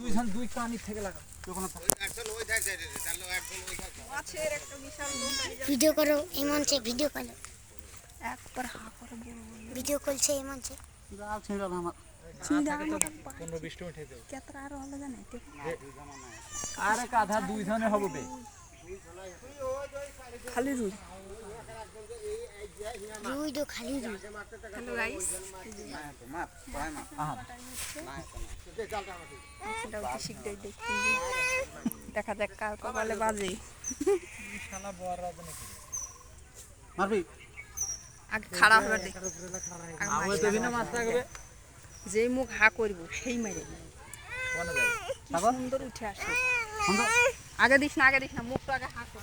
দুইজন দুই কানি থেকে লাগা ভিডিও করো এই মঞ্চে ভিডিও করো। একবার হা করে ভিডিও করছে এই মঞ্চে। আরও কাধা দুই হবে। খালি রুই। খালি হ্যালো গাইস তো শিখতে দেখতে দেখা যাক কার কপালে বাজে। মারবি? আগে খাড়া হবে যেই মুখ হা করব সেই মেরে। সুন্দর উঠে আসে। আগে দিস না আগে দিস না মুখটা আগে হা কর।